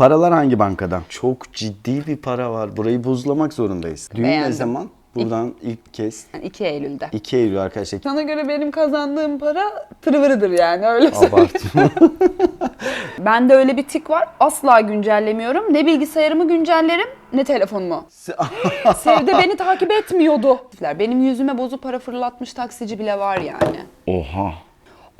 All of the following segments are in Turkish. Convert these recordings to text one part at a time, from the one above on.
Paralar hangi bankada? Çok ciddi bir para var. Burayı buzlamak zorundayız. Düğün ne Beğendim. zaman? Buradan ilk kez Yani 2 Eylül'de. 2 Eylül arkadaşlar. Sana göre benim kazandığım para tırvırıdır yani öyle söyleyeyim. Abartma. Bende öyle bir tik var. Asla güncellemiyorum. Ne bilgisayarımı güncellerim ne telefonumu. Sevde beni takip etmiyordu. Benim yüzüme bozu para fırlatmış taksici bile var yani. Oha.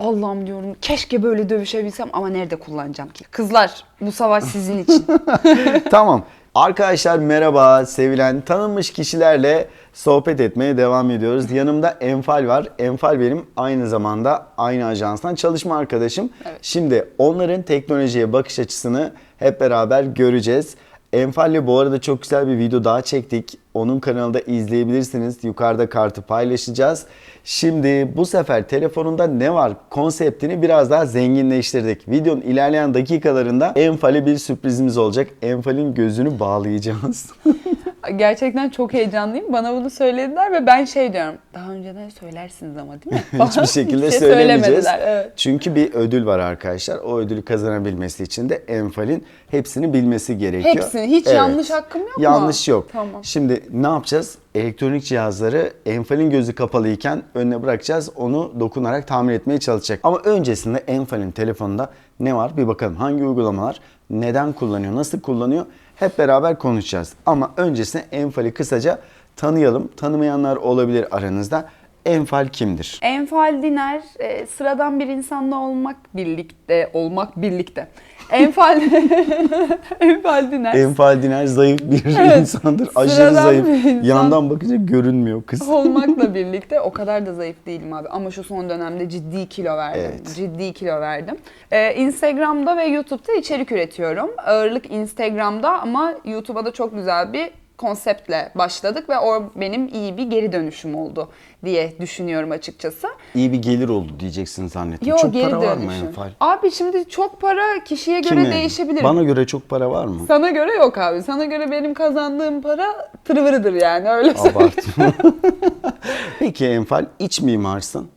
Allah'ım diyorum keşke böyle dövüşebilsem ama nerede kullanacağım ki? Kızlar bu savaş sizin için. tamam. Arkadaşlar merhaba. Sevilen tanınmış kişilerle sohbet etmeye devam ediyoruz. Yanımda Enfal var. Enfal benim aynı zamanda aynı ajanstan çalışma arkadaşım. Evet. Şimdi onların teknolojiye bakış açısını hep beraber göreceğiz. Enfal'le bu arada çok güzel bir video daha çektik. Onun kanalında izleyebilirsiniz. Yukarıda kartı paylaşacağız. Şimdi bu sefer telefonunda ne var konseptini biraz daha zenginleştirdik. Videonun ilerleyen dakikalarında Enfal'e bir sürprizimiz olacak. Enfal'in gözünü bağlayacağız. Gerçekten çok heyecanlıyım. Bana bunu söylediler ve ben şey diyorum. Daha önceden söylersiniz ama değil mi? Hiçbir şekilde hiç şey söylemeyeceğiz. Evet. Çünkü bir ödül var arkadaşlar. O ödülü kazanabilmesi için de Enfal'in hepsini bilmesi gerekiyor. Hepsini. Hiç yanlış hakkım yok mu? Yanlış yok. Tamam. Şimdi ne yapacağız? Elektronik cihazları Enfal'in gözü kapalıyken önüne bırakacağız. Onu dokunarak tamir etmeye çalışacak. Ama öncesinde Enfal'in telefonunda ne var? Bir bakalım hangi uygulamalar neden kullanıyor, nasıl kullanıyor? Hep beraber konuşacağız. Ama öncesinde Enfal'i kısaca tanıyalım. Tanımayanlar olabilir aranızda. Enfal kimdir? Enfal Diner e, sıradan bir insanla olmak birlikte olmak birlikte. Enfal Enfal Diner Enfal Diner zayıf bir Evet. insandır. Aşırı zayıf. insan. Yandan bakınca görünmüyor kız. olmakla birlikte o kadar da zayıf değilim abi. Ama şu son dönemde ciddi kilo verdim. Evet. Ciddi kilo verdim. Ee, Instagram'da ve YouTube'da içerik üretiyorum. Ağırlık Instagram'da ama YouTube'a da çok güzel bir konseptle başladık ve o benim iyi bir geri dönüşüm oldu diye düşünüyorum açıkçası. İyi bir gelir oldu diyeceksin zannettim. Yo çok para var mı dönüşüm. Enfal? Abi şimdi çok para kişiye göre Kime? değişebilir. Bana göre çok para var mı? Sana göre yok abi. Sana göre benim kazandığım para tırvırıdır yani öyle. Abartma. Peki Enfal iç mimarsın.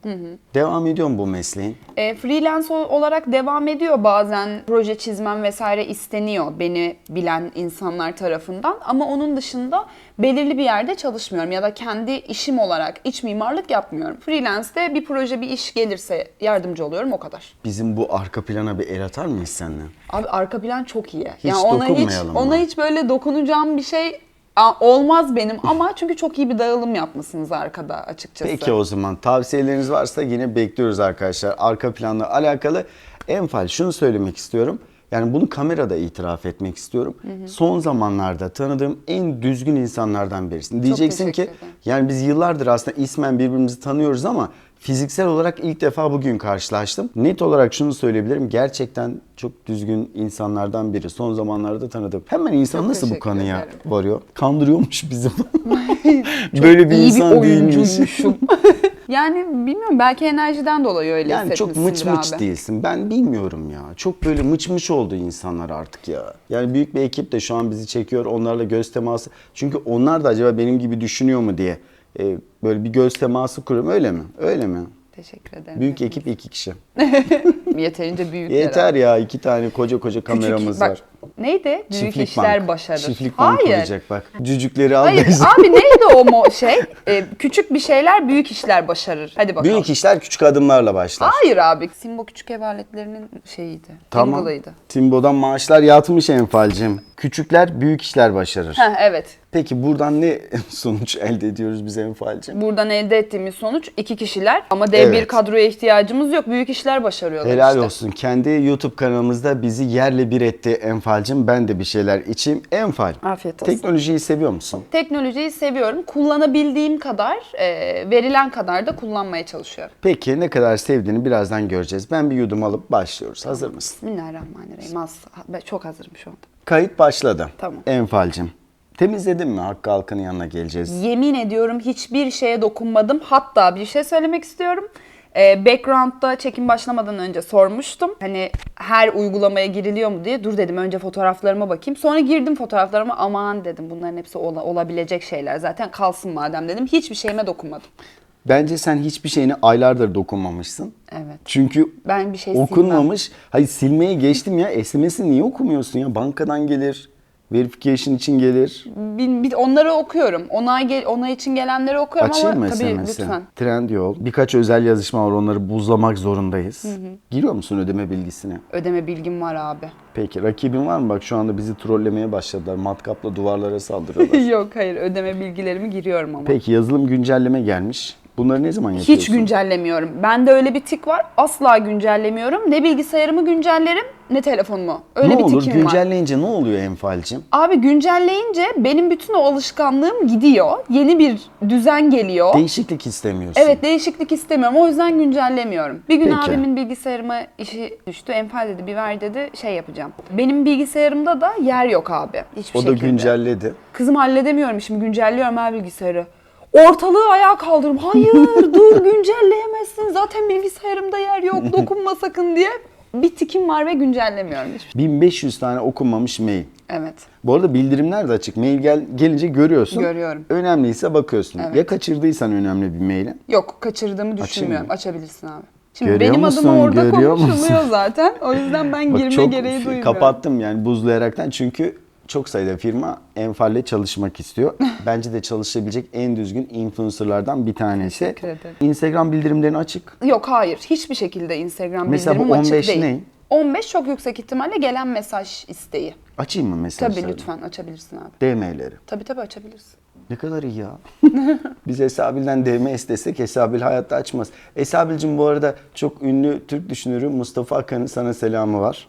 Devam ediyor mu bu mesleğin? E, freelance olarak devam ediyor bazen proje çizmem vesaire isteniyor beni bilen insanlar tarafından ama onun dışında belirli bir yerde çalışmıyorum ya da kendi işim olarak iç mimarlık yapmıyorum. Freelance'de bir proje bir iş gelirse yardımcı oluyorum o kadar. Bizim bu arka plana bir el atar mıyız seninle? Abi arka plan çok iyi. Hiç ona hiç ona hiç böyle dokunacağım bir şey olmaz benim ama çünkü çok iyi bir dağılım yapmışsınız arkada açıkçası. Peki o zaman tavsiyeleriniz varsa yine bekliyoruz arkadaşlar. Arka planla alakalı. Enfal şunu söylemek istiyorum. Yani bunu kamerada itiraf etmek istiyorum. Son zamanlarda tanıdığım en düzgün insanlardan birisin. Diyeceksin ki ederim. yani biz yıllardır aslında ismen birbirimizi tanıyoruz ama fiziksel olarak ilk defa bugün karşılaştım. Net olarak şunu söyleyebilirim. Gerçekten çok düzgün insanlardan biri. Son zamanlarda tanıdım. Hemen insan Çok nasıl bu kanıya ederim. varıyor? Kandırıyormuş bizi. Böyle bir iyi insan bir değilmiş. yani bilmiyorum belki enerjiden dolayı öyle Yani çok mıç mıç abi. değilsin. Ben bilmiyorum ya. Çok böyle mıç mıç oldu insanlar artık ya. Yani büyük bir ekip de şu an bizi çekiyor. Onlarla göz teması. Çünkü onlar da acaba benim gibi düşünüyor mu diye e, böyle bir göz teması kuruyorum. Öyle mi? Öyle mi? Teşekkür ederim. Büyük ekip iki kişi. Yeterince büyük Yeter ya. iki tane koca koca kameramız bak, var. Neydi? Büyük işler başarır. Çiftlik bank Hayır. kuracak bak. Cücükleri al. Hayır da- abi neydi o mo şey? Ee, küçük bir şeyler büyük işler başarır. Hadi bakalım. Büyük işler küçük adımlarla başlar. Hayır abi. Simbo küçük ev aletlerinin şeyiydi. Tamam. Tingle'ıydı. Timbo'dan maaşlar yatmış enfalcim. Küçükler büyük işler başarır. Heh, evet. Peki buradan ne sonuç elde ediyoruz biz enfalcim? Buradan elde ettiğimiz sonuç iki kişiler. Ama dev bir Evet. kadroya ihtiyacımız yok. Büyük işler başarıyorlar Helal işte. olsun. Kendi YouTube kanalımızda bizi yerle bir etti Enfal'cim. Ben de bir şeyler içeyim. Enfal. Afiyet olsun. Teknolojiyi seviyor musun? Teknolojiyi seviyorum. Kullanabildiğim kadar, e, verilen kadar da kullanmaya çalışıyorum. Peki ne kadar sevdiğini birazdan göreceğiz. Ben bir yudum alıp başlıyoruz. Hazır mısın? Bismillahirrahmanirrahim. Az, ben çok hazırım şu anda. Kayıt başladı. Tamam. Enfal'cim. Temizledin mi? Hakkı Halkı'nın yanına geleceğiz. Yemin ediyorum hiçbir şeye dokunmadım. Hatta bir şey söylemek istiyorum. Ee, background'da çekim başlamadan önce sormuştum. Hani her uygulamaya giriliyor mu diye. Dur dedim önce fotoğraflarıma bakayım. Sonra girdim fotoğraflarıma aman dedim bunların hepsi ola- olabilecek şeyler. Zaten kalsın madem dedim. Hiçbir şeyime dokunmadım. Bence sen hiçbir şeyine aylardır dokunmamışsın. Evet. Çünkü Ben bir şey silmem. okunmamış. Hayır silmeye geçtim ya. SMS'i niye okumuyorsun ya? Bankadan gelir. Verification için gelir. Bir, bir- onları okuyorum. Onay gel, onay için gelenleri okuyorum Açayım ama mı tabii SMS'i? lütfen. Trend yol. Birkaç özel yazışma var. Onları buzlamak zorundayız. Giriyor musun ödeme bilgisine? Ödeme bilgim var abi. Peki rakibin var mı? Bak şu anda bizi trollemeye başladılar. Matkapla duvarlara saldırıyorlar. Yok hayır ödeme bilgilerimi giriyorum ama. Peki yazılım güncelleme gelmiş. Bunları ne zaman yapıyorsun? Hiç güncellemiyorum. Bende öyle bir tik var. Asla güncellemiyorum. Ne bilgisayarımı güncellerim ne telefonumu. Öyle ne bir olur tikim var. güncelleyince ne oluyor Enfal'cim? Abi güncelleyince benim bütün o alışkanlığım gidiyor. Yeni bir düzen geliyor. Değişiklik istemiyorsun. Evet değişiklik istemiyorum. O yüzden güncellemiyorum. Bir gün Peki. abimin bilgisayarıma işi düştü. Enfal dedi bir ver dedi şey yapacağım. Benim bilgisayarımda da yer yok abi. Hiçbir O da şekilde. güncelledi. Kızım halledemiyorum şimdi güncelliyorum abi bilgisayarı. Ortalığı ayağa kaldırım. Hayır dur güncelleyemezsin. Zaten bilgisayarımda yer yok. Dokunma sakın diye. Bir tikim var ve güncellemiyorum hiçbir şey. 1500 tane okunmamış mail. Evet. Bu arada bildirimler de açık. Mail gel, gelince görüyorsun. Görüyorum. Önemliyse bakıyorsun. Evet. Ya kaçırdıysan önemli bir maili. Yok kaçırdığımı düşünmüyorum. Açabilirsin abi. Şimdi Görüyor benim musun? adıma orada konuşuluyor musun? zaten. O yüzden ben Bak girme çok gereği duymuyorum. kapattım yani buzlayaraktan çünkü çok sayıda firma Enfal'le çalışmak istiyor. Bence de çalışabilecek en düzgün influencerlardan bir tanesi. Teşekkür ederim. Instagram bildirimlerin açık. Yok hayır. Hiçbir şekilde Instagram Mesela bu bildirimim açık 15 değil. ne? 15 çok yüksek ihtimalle gelen mesaj isteği. Açayım mı mesajları? Tabii lütfen açabilirsin abi. DM'leri. Tabii tabii açabilirsin. Ne kadar iyi ya. Biz Esabil'den DM istesek Esabil hayatta açmaz. Esabil'cim bu arada çok ünlü Türk düşünürü Mustafa Akan'ın sana selamı var.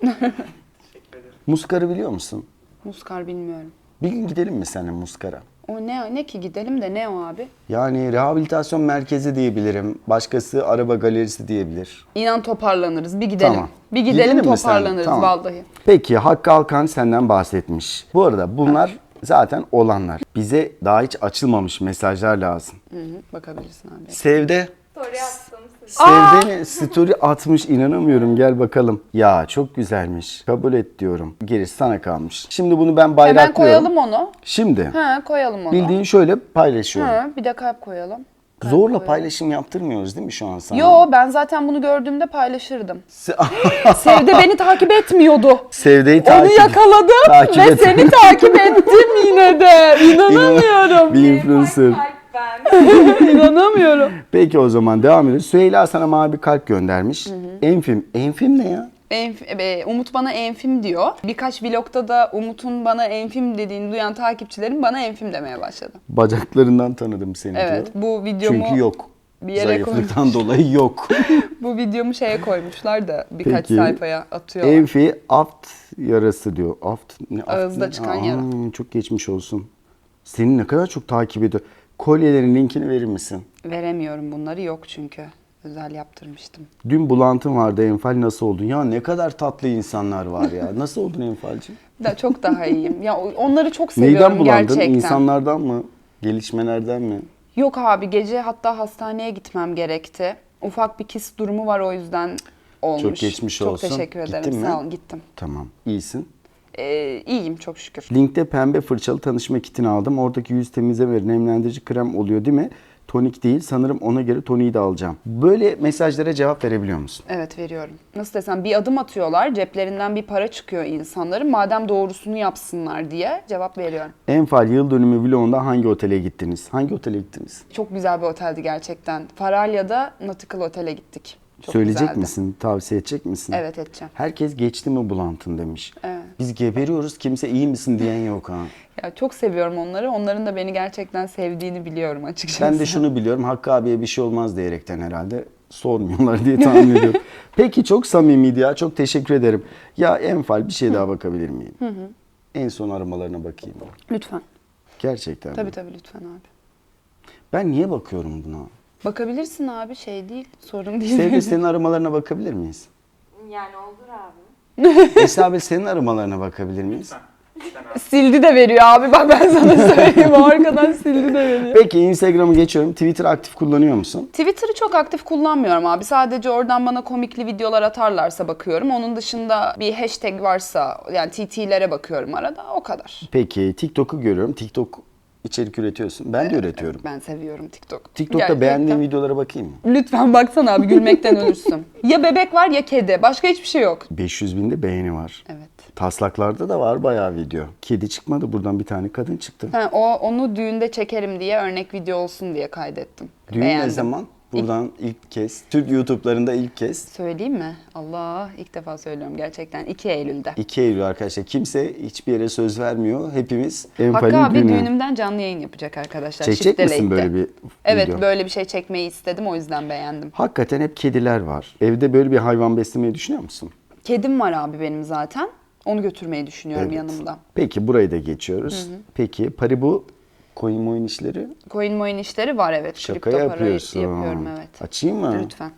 Muskar'ı biliyor musun? Muskar bilmiyorum. Bir gün gidelim mi seninle Muskar'a? O ne ne ki gidelim de ne o abi? Yani rehabilitasyon merkezi diyebilirim. Başkası araba galerisi diyebilir. İnan toparlanırız. Bir gidelim. Tamam. Bir gidelim, Gidelim toparlanırız Tamam. vallahi. Peki Hakkı Alkan senden bahsetmiş. Bu arada bunlar zaten olanlar. Bize daha hiç açılmamış mesajlar lazım. Hı hı, bakabilirsin abi. Sevde Story attım size. Sevde story atmış inanamıyorum gel bakalım. Ya çok güzelmiş. Kabul et diyorum. Gerisi sana kalmış. Şimdi bunu ben Hemen bayraklıyorum. koyalım onu. Şimdi Ha koyalım onu. bildiğin şöyle paylaşıyorum. Ha, bir de kalp koyalım. Kalp Zorla koyalım. paylaşım yaptırmıyoruz değil mi şu an sana? Yo ben zaten bunu gördüğümde paylaşırdım. Se- Sevde beni takip etmiyordu. Sevdeyi Onu takip yakaladım takip ve et. seni takip ettim yine de. İnanamıyorum. Bir influencer. Ben. İnanamıyorum. Peki o zaman devam edelim. Süheyla sana mavi kalp göndermiş. Enfim. Enfim ne ya? Enf- e, Umut bana enfim diyor. Birkaç vlogda da Umut'un bana enfim dediğini duyan takipçilerim bana enfim demeye başladı. Bacaklarından tanıdım seni Evet diyor. bu videomu Çünkü yok. bir yere Zayıflıktan dolayı yok. bu videomu şeye koymuşlar da birkaç Peki. sayfaya atıyorlar. Enfi aft yarası diyor. Aft ne? aft Ağızda ne? çıkan Aa, yara. Çok geçmiş olsun. Seni ne kadar çok takip ediyor. Kolyelerin linkini verir misin? Veremiyorum bunları yok çünkü. Özel yaptırmıştım. Dün bulantın vardı Enfal nasıl oldun? Ya ne kadar tatlı insanlar var ya. Nasıl oldun Enfal'cim? Da çok daha iyiyim. Ya onları çok seviyorum Neyden bulandın? gerçekten. İnsanlardan mı? Gelişmelerden mi? Yok abi gece hatta hastaneye gitmem gerekti. Ufak bir kist durumu var o yüzden olmuş. Çok geçmiş çok olsun. teşekkür ederim. Gittin mi? Sağ ol gittim. Tamam. İyisin. Ee, iyiyim çok şükür. Linkte pembe fırçalı tanışma kitini aldım. Oradaki yüz temize ve nemlendirici krem oluyor değil mi? Tonik değil. Sanırım ona göre toniği de alacağım. Böyle mesajlara cevap verebiliyor musun? Evet veriyorum. Nasıl desem bir adım atıyorlar. Ceplerinden bir para çıkıyor insanların. Madem doğrusunu yapsınlar diye cevap veriyorum. Enfal yıl dönümü vlogunda hangi otele gittiniz? Hangi otele gittiniz? Çok güzel bir oteldi gerçekten. Faralya'da Nautical Otel'e gittik. Çok Söyleyecek güzeldi. misin? Tavsiye edecek misin? Evet edeceğim. Herkes geçti mi bulantın demiş. Evet. Biz geberiyoruz kimse iyi misin diyen yok ha. Ya çok seviyorum onları. Onların da beni gerçekten sevdiğini biliyorum açıkçası. Ben de şunu biliyorum Hakkı abiye bir şey olmaz diyerekten herhalde sormuyorlar diye tahmin ediyorum. Peki çok samimiydi ya çok teşekkür ederim. Ya Enfal bir şey daha bakabilir miyim? En son aramalarına bakayım. Lütfen. Gerçekten mi? Tabii tabii lütfen abi. Ben niye bakıyorum buna? Bakabilirsin abi şey değil. Sorun değil. Sevgili senin aramalarına bakabilir miyiz? Yani olur abi. Esabil senin aramalarına bakabilir miyiz? sildi de veriyor abi. Bak ben sana söyleyeyim. O arkadan sildi de veriyor. Peki Instagram'ı geçiyorum. Twitter aktif kullanıyor musun? Twitter'ı çok aktif kullanmıyorum abi. Sadece oradan bana komikli videolar atarlarsa bakıyorum. Onun dışında bir hashtag varsa yani TT'lere bakıyorum arada. O kadar. Peki TikTok'u görüyorum. TikTok içerik üretiyorsun. Ben de üretiyorum. Ben seviyorum TikTok. TikTok'ta Gerçekten. beğendiğin videolara bakayım mı? Lütfen baksana abi gülmekten ölürsün. Ya bebek var ya kedi. Başka hiçbir şey yok. 500 binde beğeni var. Evet. Taslaklarda da var bayağı video. Kedi çıkmadı buradan bir tane kadın çıktı. Ha, o onu düğünde çekerim diye örnek video olsun diye kaydettim. Düğün ne Beğendim. zaman? Buradan ilk kez. Türk YouTube'larında ilk kez. Söyleyeyim mi? Allah ilk defa söylüyorum gerçekten 2 Eylül'de. 2 Eylül arkadaşlar. Kimse hiçbir yere söz vermiyor. Hepimiz Hakkı Enfal'in abi düğünü. düğünümden canlı yayın yapacak arkadaşlar. Çekecek Shift misin böyle bir Evet video? böyle bir şey çekmeyi istedim o yüzden beğendim. Hakikaten hep kediler var. Evde böyle bir hayvan beslemeyi düşünüyor musun? Kedim var abi benim zaten. Onu götürmeyi düşünüyorum Evet. yanımda. Peki burayı da geçiyoruz. Peki Paribu coin moin işleri Coin moin işleri var evet. şaka Kripto parayı yapıyorsun. yapıyorum evet. Açayım mı? Lütfen.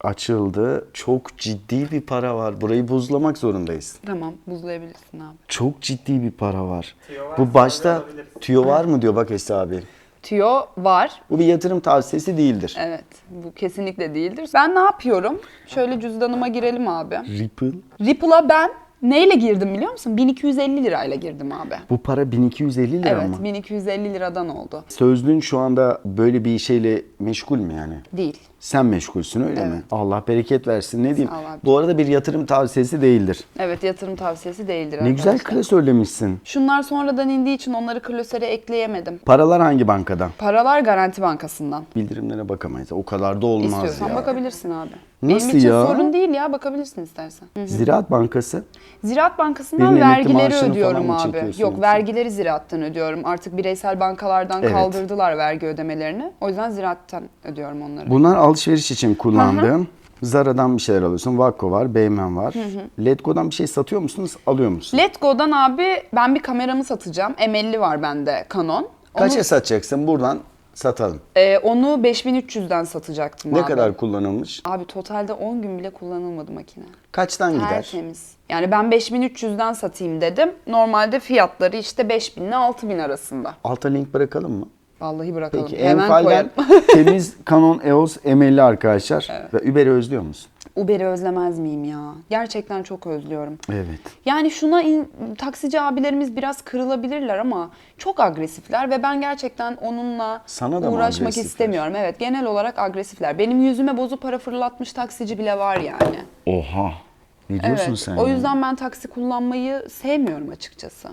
Açıldı. Çok ciddi bir para var. Burayı buzlamak zorundayız. Tamam buzlayabilirsin abi. Çok ciddi bir para var. Tüyo varsa Bu başta tüyo var mı diyor bak Esra abi. Tüyo var. Bu bir yatırım tavsiyesi değildir. Evet bu kesinlikle değildir. Ben ne yapıyorum? Şöyle cüzdanıma girelim abi. Ripple. Ripple'a ben neyle girdim biliyor musun? 1250 lirayla girdim abi. Bu para 1250 lira Evet mı? 1250 liradan oldu. Sözlüğün şu anda böyle bir şeyle meşgul mü yani? Değil. Sen meşgulsün öyle mi? Allah bereket versin ne diyeyim. Abi. Bu arada bir yatırım tavsiyesi değildir. Evet yatırım tavsiyesi değildir Ne güzel arkadaşlar. klasörlemişsin. Şunlar sonradan indiği için onları klasöre ekleyemedim. Paralar hangi bankada? Paralar Garanti Bankası'ndan. Bildirimlere bakamayız. O kadar da olmaz İstiyorsan ya. bakabilirsin abi. Nasıl Benim için ya? sorun değil ya bakabilirsin istersen. Hı. Ziraat Bankası. Ziraat Bankası'ndan emekli vergileri maaşını ödüyorum falan mı abi. çekiyorsun Yok yoksa? vergileri Ziraat'tan ödüyorum. Artık bireysel bankalardan Evet. kaldırdılar vergi ödemelerini. O yüzden Ziraat'tan ödüyorum onları. Bunlar alışveriş için kullandığın. Zara'dan bir şeyler alıyorsun. Vakko var, Beymen var. Letgo'dan bir şey satıyor musunuz, alıyor musun? Letgo'dan abi ben bir kameramı satacağım. M50 var bende Canon. Kaça Onu, satacaksın? Buradan satalım. e, onu 5300'den satacaktım Ne abi. kadar kullanılmış? Abi totalde 10 gün bile kullanılmadı makine. Kaçtan gider? Tertemiz. Yani ben 5300'den satayım dedim. Normalde fiyatları işte 5000 ile 6000 arasında. Alta link bırakalım mı? Vallahi bırakalım. Peki Hemen Enfal'den koyalım. temiz Canon EOS M50 arkadaşlar. Ve Uber'i özlüyor musun? Uber'i özlemez miyim ya? Gerçekten çok özlüyorum. Evet. Yani şuna in- taksici abilerimiz biraz kırılabilirler ama çok agresifler ve ben gerçekten onunla Sana da uğraşmak istemiyorum. Evet genel olarak agresifler. Benim yüzüme bozuk para fırlatmış taksici bile var yani. Oha. Ne diyorsun Evet. sen? O yüzden ben taksi kullanmayı sevmiyorum açıkçası.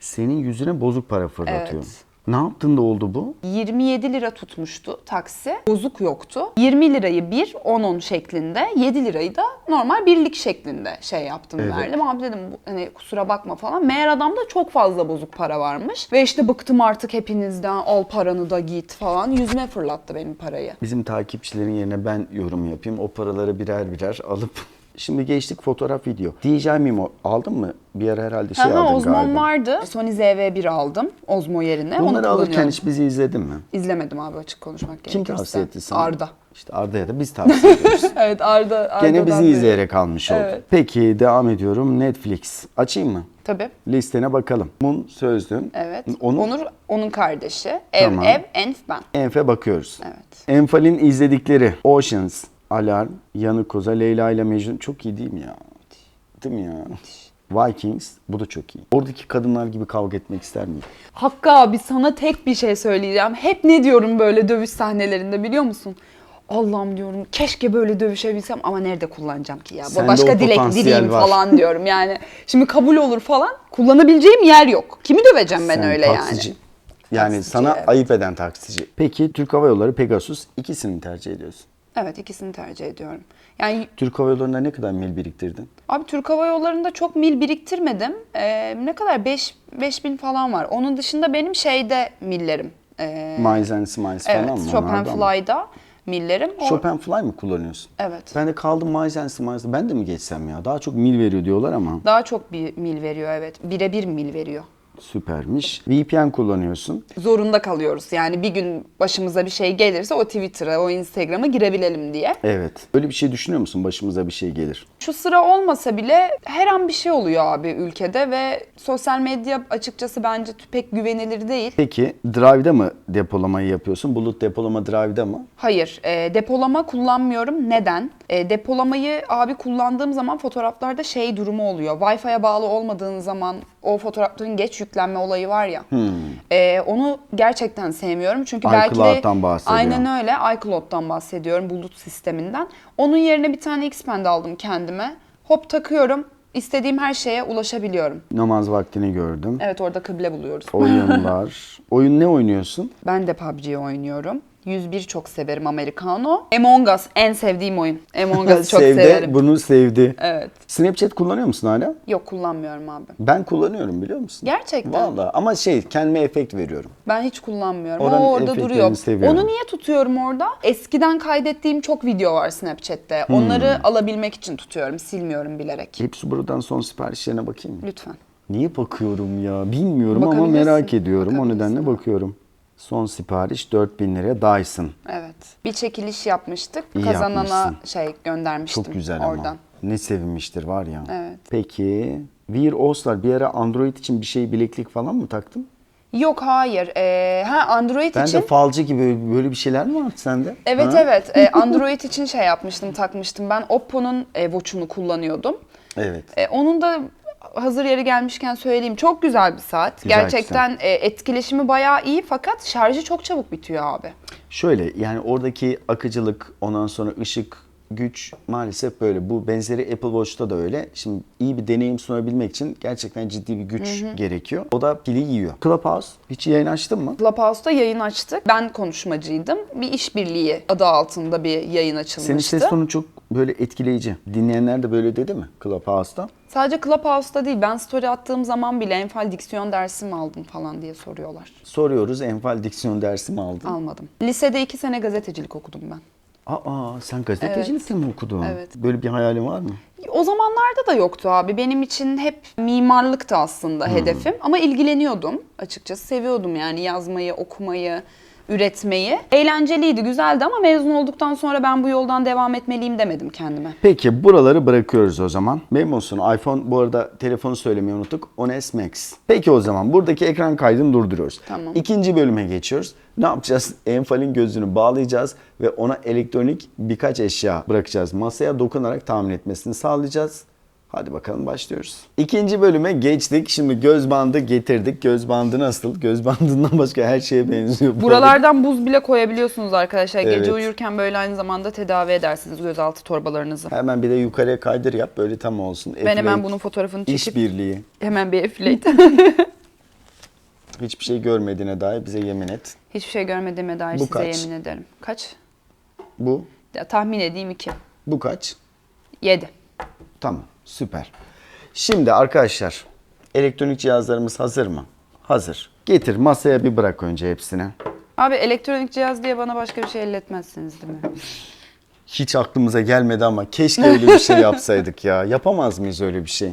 Senin yüzüne bozuk para fırlatıyor. Evet. Ne yaptın da oldu bu? 27 lira tutmuştu taksi. Bozuk yoktu. 20 lirayı bir 10-10 şeklinde, 7 lirayı da normal birlik şeklinde şey yaptım Evet. verdim. Abi dedim bu- hani kusura bakma falan. Meğer adamda çok fazla bozuk para varmış. Ve işte bıktım artık hepinizden al paranı da git falan. Yüzüme fırlattı benim parayı. Bizim takipçilerin yerine ben yorum yapayım. O paraları birer birer alıp Şimdi geçtik fotoğraf video. DJI Mimo aldın mı? Bir ara herhalde şey Aha, aldın Osmo galiba. vardı. Sony ZV-1 aldım Osmo yerine. Onu Bunları alırken kullanıyorum. hiç bizi izledin mi? İzlemedim abi açık konuşmak Kim gerekirse. tavsiye etti sana? Arda. İşte Arda'ya da biz tavsiye ediyoruz. Evet Arda. Gene Arda'dan bizi beri. izleyerek almış oldu. Evet. Peki devam ediyorum. Netflix. Açayım mı? Tabii. Listene bakalım. Mun Sözlüm. Evet. Onun Onur onun kardeşi. Ev Tamam. ev Enf ben. Enf'e bakıyoruz. Evet. Enfal'in izledikleri Oceans, Alarm, Yanık Koza, Leyla ile Mecnun çok iyi değil mi ya? Değil mi ya? Vikings bu da çok iyi. Oradaki kadınlar gibi kavga etmek ister miyim? Hakkı abi sana tek bir şey söyleyeceğim. Hep ne diyorum böyle dövüş sahnelerinde biliyor musun? Allah'ım diyorum keşke böyle dövüşebilsem ama nerede kullanacağım ki ya? Bu Sende o Başka dilek potansiyel dileyim var. falan diyorum yani. Şimdi kabul olur falan. Kullanabileceğim yer yok. Kimi döveceğim ben Sen öyle taksici. yani? Yani Taksici, sana evet. ayıp eden taksici. Peki Türk Hava Yolları, Pegasus ikisini mi tercih ediyorsun? Evet ikisini tercih ediyorum. Yani Türk Hava Yolları'nda ne kadar mil biriktirdin? Abi Türk Hava Yolları'nda çok mil biriktirmedim. Ee, ne kadar? 5 bin falan var. Onun dışında benim şeyde millerim. Ee, Miles and Smiles evet, falan mı? Chopin Onlardan mı? Fly'da millerim. O- Chopin Fly mı kullanıyorsun? Evet. Ben de kaldım Miles and Smiles'da. Ben de mi geçsem ya? Daha çok mil veriyor diyorlar ama. Daha çok bir mil veriyor evet. Birebir mil veriyor. Süpermiş. VPN kullanıyorsun. Zorunda kalıyoruz. Yani bir gün başımıza bir şey gelirse o Twitter'a, o Instagram'a girebilelim diye. Evet. Böyle bir şey düşünüyor musun? Başımıza bir şey gelir. Şu sıra olmasa bile her an bir şey oluyor abi ülkede ve sosyal medya açıkçası bence pek güvenilir değil. Peki Drive'da mı depolamayı yapıyorsun? Bulut depolama Drive'da mı? Hayır, e, depolama kullanmıyorum. Neden? E, depolamayı abi kullandığım zaman fotoğraflarda şey durumu oluyor. Wi-Fi'ye bağlı olmadığın zaman o fotoğrafların geç yüklenme olayı var ya. Ee, onu gerçekten sevmiyorum çünkü belki de aynen öyle iCloud'dan bahsediyorum bulut sisteminden. Onun yerine bir tane Xpend aldım kendime. Hop takıyorum. istediğim her şeye ulaşabiliyorum. Namaz vaktini gördüm. Evet orada kıble buluyoruz. Oyunlar. Oyun ne oynuyorsun? Ben de PUBG oynuyorum. 101 çok severim Americano. Among Us en sevdiğim oyun. Among Us'ı çok Sevdi, severim. bunu sevdi. Evet. Snapchat kullanıyor musun hala? Yok kullanmıyorum abi. Ben kullanıyorum biliyor musun? Gerçekten. Vallahi ama şey kendime efekt veriyorum. Ben hiç kullanmıyorum. Oranın o orada duruyor. seviyorum. Onu niye tutuyorum orada? Eskiden kaydettiğim çok video var Snapchat'te. Hmm. Onları alabilmek için tutuyorum. Silmiyorum bilerek. Hepsi buradan son siparişlerine bakayım mı? Lütfen. Niye bakıyorum ya? Bilmiyorum ama merak ediyorum. O nedenle bakıyorum. Son sipariş 4000 liraya Dyson. Evet. Bir çekiliş yapmıştık. İyi Kazanana yapmışsın. şey göndermiştim Çok güzel oradan. ama. Ne sevinmiştir var ya. Evet. Peki Wear OS'lar bir ara Android için bir şey bileklik falan mı taktın? Yok hayır. Ee, ha Android Ben için de falcı gibi böyle bir şeyler mi vardı sende? Evet Ha? evet. Ee, Android için şey yapmıştım, takmıştım. Ben Oppo'nun e, Watch'unu kullanıyordum. Evet. E, onun da hazır yeri gelmişken söyleyeyim. Çok güzel bir saat. Güzel, Gerçekten e, etkileşimi bayağı iyi fakat şarjı çok çabuk bitiyor abi. Şöyle yani oradaki akıcılık ondan sonra ışık güç maalesef böyle. Bu benzeri Apple Watch'ta da öyle. Şimdi iyi bir deneyim sunabilmek için gerçekten ciddi bir güç gerekiyor. O da pili yiyor. Clubhouse hiç yayın açtın mı? Clubhouse'da yayın açtık. Ben konuşmacıydım. Bir işbirliği adı altında bir yayın açılmıştı. Senin ses tonu çok böyle etkileyici. Dinleyenler de böyle dedi mi Clubhouse'da? Sadece Clubhouse'da değil. Ben story attığım zaman bile enfal diksiyon dersi mi aldın falan diye soruyorlar. Soruyoruz enfal diksiyon dersi mi aldın? Almadım. Lisede iki sene gazetecilik okudum ben. Aa sen gazetecilikte mi okudun? Evet. Böyle bir hayalin var mı? O zamanlarda da yoktu abi. Benim için hep mimarlıktı aslında hedefim. Ama ilgileniyordum açıkçası. Seviyordum yani yazmayı, okumayı, üretmeyi. Eğlenceliydi, güzeldi ama mezun olduktan sonra ben bu yoldan devam etmeliyim demedim kendime. Peki buraları bırakıyoruz o zaman. Memnunsun. iPhone bu arada telefonu söylemeyi unuttuk. 10s Max. Peki o zaman buradaki ekran kaydını durduruyoruz. Tamam. İkinci bölüme geçiyoruz. Ne yapacağız? Enfal'in gözünü bağlayacağız ve ona elektronik birkaç eşya bırakacağız. Masaya dokunarak tahmin etmesini sağlayacağız. Hadi bakalım başlıyoruz. İkinci bölüme geçtik. Şimdi göz bandı getirdik. Göz bandı nasıl? Göz bandından başka her şeye benziyor. Buralardan buz bile koyabiliyorsunuz arkadaşlar. Evet. Gece uyurken böyle aynı zamanda tedavi edersiniz gözaltı torbalarınızı. Hemen bir de yukarıya kaydır yap. Böyle tam olsun. Ben hemen Affiliate, bunun fotoğrafını çekip İşbirliği. hemen bir affiliate. Hiçbir şey görmediğine dair bize yemin et. Hiçbir şey görmediğime dair Bu size kaç? yemin ederim. Kaç? Bu, Ya, tahmin edeyim iki. bu kaç? Yedi. Tamam, süper. Şimdi arkadaşlar, elektronik cihazlarımız hazır mı? Hazır. Getir masaya bir bırak önce hepsini. Abi elektronik cihaz diye bana başka bir şey elletmezsiniz değil mi? Hiç aklımıza gelmedi ama keşke öyle bir şey yapsaydık ya. Yapamaz mıyız öyle bir şey?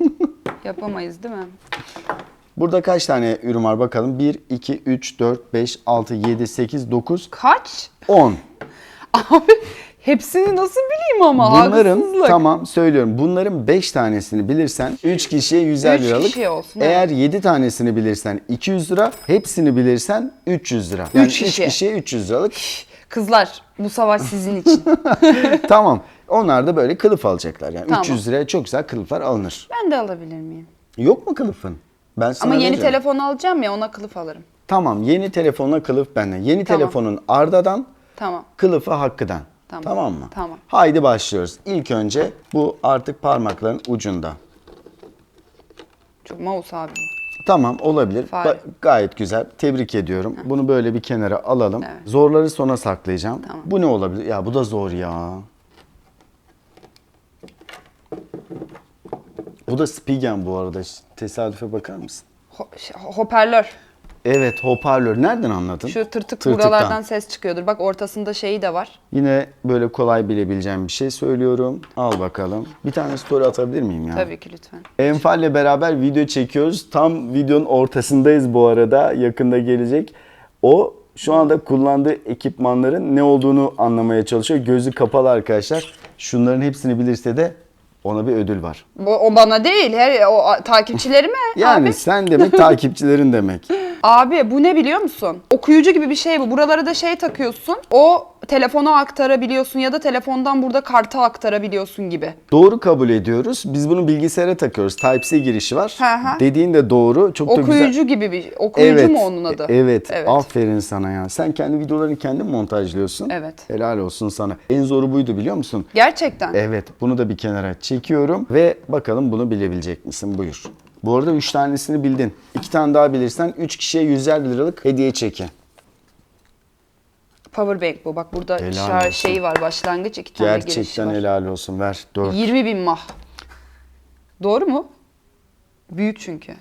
Yapamayız değil mi? Burada kaç tane ürün var bakalım? 1, 2, 3, 4, 5, 6, 7, 8, 9, Kaç? 10. Abi hepsini nasıl bileyim ama Bunların haksızlık. tamam söylüyorum. Bunların 5 tanesini bilirsen 3 kişiye 100'er Üç liralık. kişiye olsun, Eğer 7 tanesini bilirsen 200 lira, hepsini bilirsen 300 lira. Yani Üç 3 kişi. kişiye 300 liralık. Kızlar bu savaş sizin için. tamam. Onlar da böyle kılıf alacaklar. Yani Tamam. 300 liraya çok güzel kılıflar alınır. ben de alabilir miyim? Yok mu kılıfın? Ben sana Ama yeni vereceğim. telefon alacağım ya ona kılıf alırım. Tamam yeni telefonla kılıf benden. Yeni Tamam. telefonun Arda'dan, Tamam. kılıfı Hakkı'dan. Tamam. Tamam mı? Tamam. Haydi başlıyoruz. İlk önce bu artık parmakların ucunda. Çok mouse abi. Tamam olabilir. Fare. Ba- gayet güzel. Tebrik ediyorum. Bunu böyle bir kenara alalım. Evet. Zorları sona saklayacağım. Tamam. Bu ne olabilir? Ya bu da zor ya. Bu da Spigen bu arada. Tesadüfe bakar mısın? Ho- şey, hoparlör. Evet hoparlör. Nereden anladın? Şu tırtık Tırtıktan. buralardan ses çıkıyordur. Bak ortasında şeyi de var. Yine böyle kolay bilebileceğim bir şey söylüyorum. Al bakalım. Bir tane story atabilir miyim ya? Tabii ki lütfen. Enfal'le beraber video çekiyoruz. Tam videonun ortasındayız bu arada. Yakında gelecek. O şu anda kullandığı ekipmanların ne olduğunu anlamaya çalışıyor. Gözü kapalı arkadaşlar. Şunların hepsini bilirse de ona bir ödül var. Bu, o bana değil. Her, o a- takipçilerime. Yani Abi. sen demek takipçilerin demek. Abi bu ne biliyor musun? Okuyucu gibi bir şey bu. Buralara da şey takıyorsun. O telefona aktarabiliyorsun ya da telefondan burada karta aktarabiliyorsun gibi. Doğru kabul ediyoruz. Biz bunu bilgisayara takıyoruz. Type-C girişi var. Hı hı. Dediğin de doğru. Çok da güzel. Okuyucu gibi bir okuyucu mu onun adı? Evet. Evet. Aferin sana ya. Sen kendi videolarını kendin montajlıyorsun. Evet. Helal olsun sana. En zoru buydu biliyor musun? Gerçekten. Evet. Bunu da bir kenara çekiyorum ve bakalım bunu bilebilecek misin? Buyur. Bu arada 3 tanesini bildin. 2 tane daha bilirsen 3 kişiye 100'er liralık hediye çeki. Powerbank bu. Bak burada Helal şar- olsun. şeyi var başlangıç iki tane girişi Gerçekten var. helal olsun. Ver 4. 20 bin mah. Doğru mu? Büyük çünkü.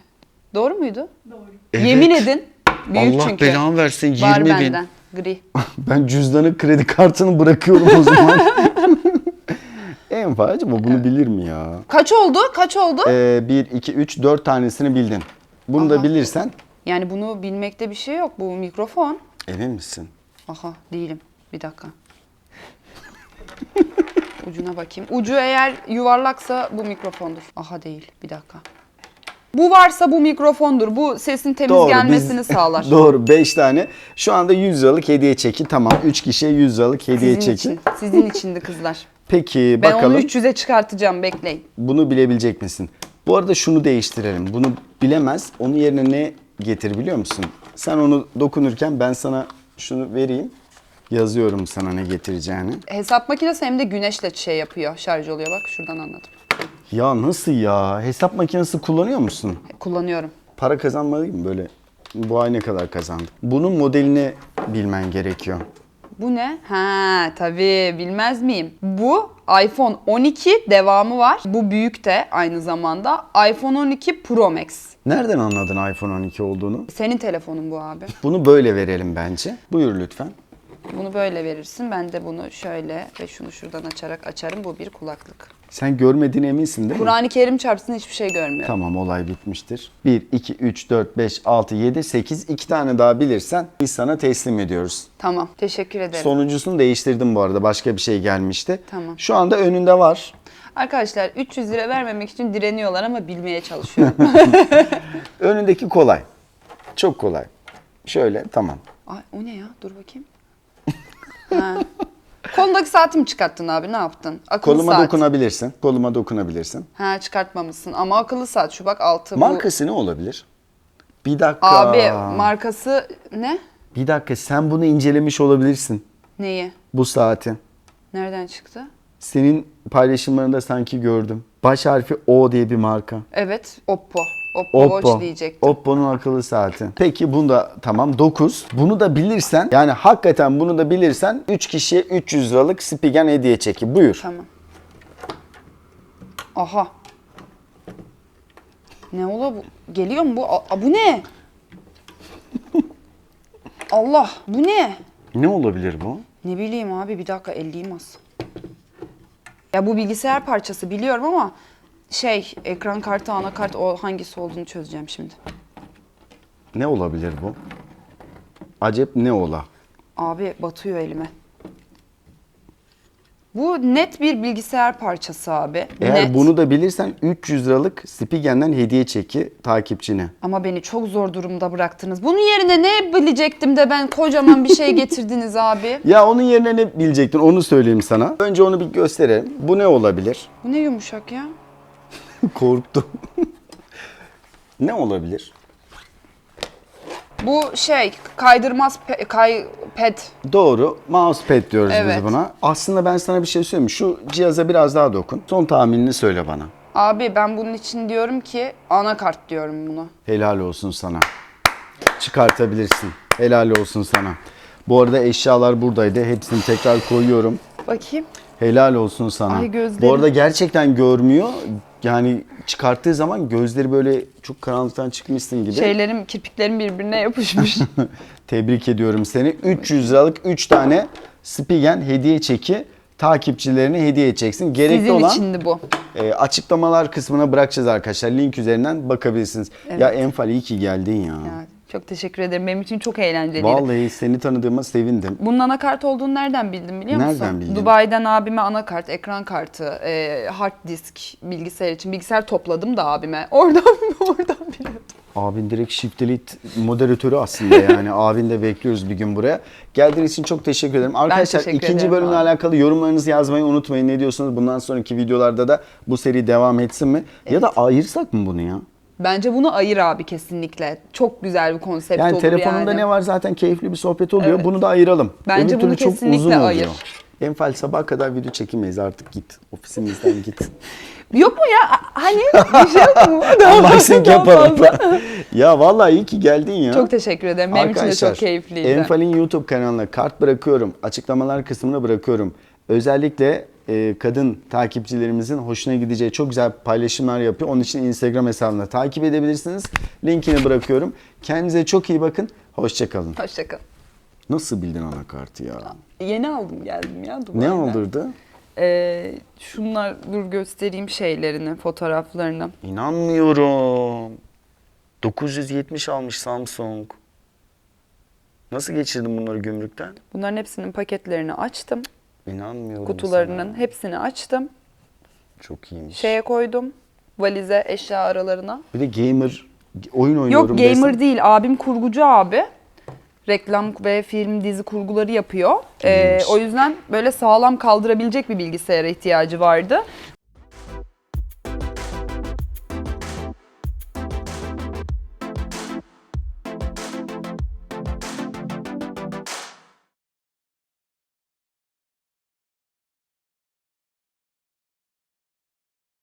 Doğru muydu? Doğru. Yemin edin. Büyük Allah çünkü. belanı versin 20 Var bin. benden. Gri. Ben cüzdanı kredi kartını bırakıyorum o zaman. en fazla acaba bunu bilir mi ya? Kaç oldu? Kaç oldu? Ee, 1, 2, 3, 4 tanesini bildin. Bunu da Aha. bilirsen Yani bunu bilmekte bir şey yok. Bu mikrofon. emin misin? Aha değilim. Bir dakika. Ucuna bakayım. Ucu eğer yuvarlaksa bu mikrofondur. Aha değil. Bir dakika. Bu varsa bu mikrofondur. Bu sesin temiz gelmesini biz- sağlar. Doğru 5 tane. Şu anda 100 liralık hediye çeki. Tamam 3 kişiye 100 liralık hediye Sizin çeki. için. Sizin içindi kızlar. Peki Ben bakalım onu 300'e çıkartacağım. Bekleyin. bunu bilebilecek misin? Bu arada şunu değiştirelim. Bunu bilemez. Onun yerine ne getir biliyor musun? Sen onu dokunurken ben sana şunu vereyim. Yazıyorum sana ne getireceğini. Hesap makinesi hem de güneşle şey yapıyor. Şarj oluyor bak. Şuradan anladım. Ya nasıl ya? Hesap makinesi kullanıyor musun? Kullanıyorum. Para kazanmadı mı böyle? Bu ay ne kadar kazandık? Bunun modelini bilmen gerekiyor. Bu ne? Ha tabii bilmez miyim? Bu iPhone 12 devamı var. Bu büyük de aynı zamanda. iPhone 12 Pro Max. Nereden anladın iPhone 12 olduğunu? Senin telefonun bu abi. Bunu böyle verelim bence. Buyur lütfen. Bunu böyle verirsin. Ben de bunu şöyle ve şunu şuradan açarak açarım. Bu bir kulaklık. Sen görmediğine eminsin değil mi? Kur'an-ı Kerim çarpsın hiçbir şey görmüyorum. Tamam olay bitmiştir. 1, 2, 3, 4, 5, 6, 7, 8. 2 tane daha bilirsen biz sana teslim ediyoruz. Tamam. Teşekkür ederim. Sonuncusunu değiştirdim bu arada. Başka bir şey gelmişti. Tamam. Şu anda önünde var. Arkadaşlar 300 lira vermemek için direniyorlar ama bilmeye çalışıyorum. Önündeki kolay. Çok kolay. Şöyle tamam. Ay o ne ya? Dur bakayım. ha. Kolundaki saatimi çıkarttın abi. Ne yaptın? Akıllı Koluma saat. dokunabilirsin. Koluma dokunabilirsin. Ha çıkartmamışsın ama akıllı saat şu bak altı bu. Markası ne olabilir? Bir dakika. Abi markası ne? Bir dakika sen bunu incelemiş olabilirsin. Neyi? Bu saati. Nereden çıktı? Senin paylaşımlarında sanki gördüm. Baş harfi O diye bir marka. Evet Oppo. Oppo, Watch Oppo. diyecektim. Oppo'nun akıllı saati. Peki bunu da tamam 9. Bunu da bilirsen yani hakikaten bunu da bilirsen 3 kişiye 300 liralık Spigen hediye çeki. Buyur. Tamam. Aha. Ne ola bu? Geliyor mu bu? Aa, bu ne? Allah bu ne? Ne olabilir bu? Ne bileyim abi bir dakika elliyim az. Ya bu bilgisayar parçası biliyorum ama şey ekran kartı anakart o hangisi olduğunu çözeceğim şimdi. Ne olabilir bu? Acep ne ola? Abi batıyor elime. Bu net bir bilgisayar parçası abi. Eğer net. bunu da bilirsen 300 liralık Spigen'den hediye çeki takipçine. Ama beni çok zor durumda bıraktınız. Bunun yerine ne bilecektim de ben kocaman bir şey getirdiniz abi. Ya onun yerine ne bilecektin onu söyleyeyim sana. Önce onu bir gösterelim. Bu ne olabilir? Bu ne yumuşak ya? Korktum. ne olabilir? Bu şey kaydırmaz pe- kay pad. Doğru. Mousepad diyoruz Evet. biz buna. Aslında ben sana bir şey söyleyeyim. mi? Şu cihaza biraz daha dokun. Son tahminini söyle bana. Abi ben bunun için diyorum ki anakart diyorum bunu. Helal olsun sana. Çıkartabilirsin. Helal olsun sana. Bu arada eşyalar buradaydı. Hepsini tekrar koyuyorum. Bakayım. Helal olsun sana. Ay, gözlerim. Bu arada gerçekten görmüyor. Yani çıkarttığı zaman gözleri böyle çok karanlıktan çıkmışsın gibi. Şeylerim, kirpiklerim birbirine yapışmış. Tebrik ediyorum seni. 300 liralık 3 tane Spigen hediye çeki takipçilerine hediye edeceksin. Gerekli Sizin olan içindi bu. e, açıklamalar kısmına bırakacağız arkadaşlar. Link üzerinden bakabilirsiniz. Ya Enfal iyi ki geldin ya. Ya, Çok teşekkür ederim. Benim için çok eğlenceliydi. Vallahi seni tanıdığıma sevindim. Bunun anakart olduğunu nereden bildim biliyor musun? Nereden bildin? Dubai'den abime anakart, ekran kartı, e, hard disk bilgisayar için bilgisayar topladım da abime. Oradan oradan biliyorum. Abin direkt Shift Delete moderatörü aslında yani. Abin de bekliyoruz bir gün buraya. Geldiğiniz için çok teşekkür ederim. Arkadaşlar teşekkür ikinci ederim bölümle abi. alakalı yorumlarınızı yazmayı unutmayın. Ne diyorsunuz? Bundan sonraki videolarda da bu seri devam etsin mi? Ya da ayırsak mı bunu ya? Bence bunu ayır abi kesinlikle. Çok güzel bir konsept Yani olur telefonunda yani. ne var zaten keyifli bir sohbet oluyor. Evet. Bunu da ayıralım. Bence Öbür bunu çok kesinlikle uzun oluyor. ayır. Enfal sabah kadar video çekemeyiz artık git. Ofisimizden git. Yok mu ya? Hani bir şey yok mu? Daha Unboxing yapalım. fazla. ya vallahi iyi ki geldin ya. Çok teşekkür ederim. Benim için de Arkadaşlar, çok keyifliydi. Enfal'in YouTube kanalına kart bırakıyorum. Açıklamalar kısmına bırakıyorum. Özellikle e, kadın takipçilerimizin hoşuna gideceği çok güzel paylaşımlar yapıyor. Onun için Instagram hesabına takip edebilirsiniz. Linkini bırakıyorum. Kendinize çok iyi bakın. Hoşçakalın. Hoşçakalın. Nasıl bildin anakartı ya? Yeni aldım geldim ya Ne Dubai'den. olurdu? Ee, şunlar dur göstereyim şeylerini, fotoğraflarını. İnanmıyorum. 970 almış Samsung. Nasıl geçirdin bunları gümrükten? Bunların hepsinin paketlerini açtım. İnanmıyorum Kutularının sana. hepsini açtım. Çok iyiymiş. Şeye koydum. Valize, eşya aralarına. Bir de gamer oyun oynuyorum Yok gamer desem. değil. Abim kurgucu abi. Reklam ve film dizi kurguları yapıyor. Ee, o yüzden böyle sağlam kaldırabilecek bir bilgisayara ihtiyacı vardı.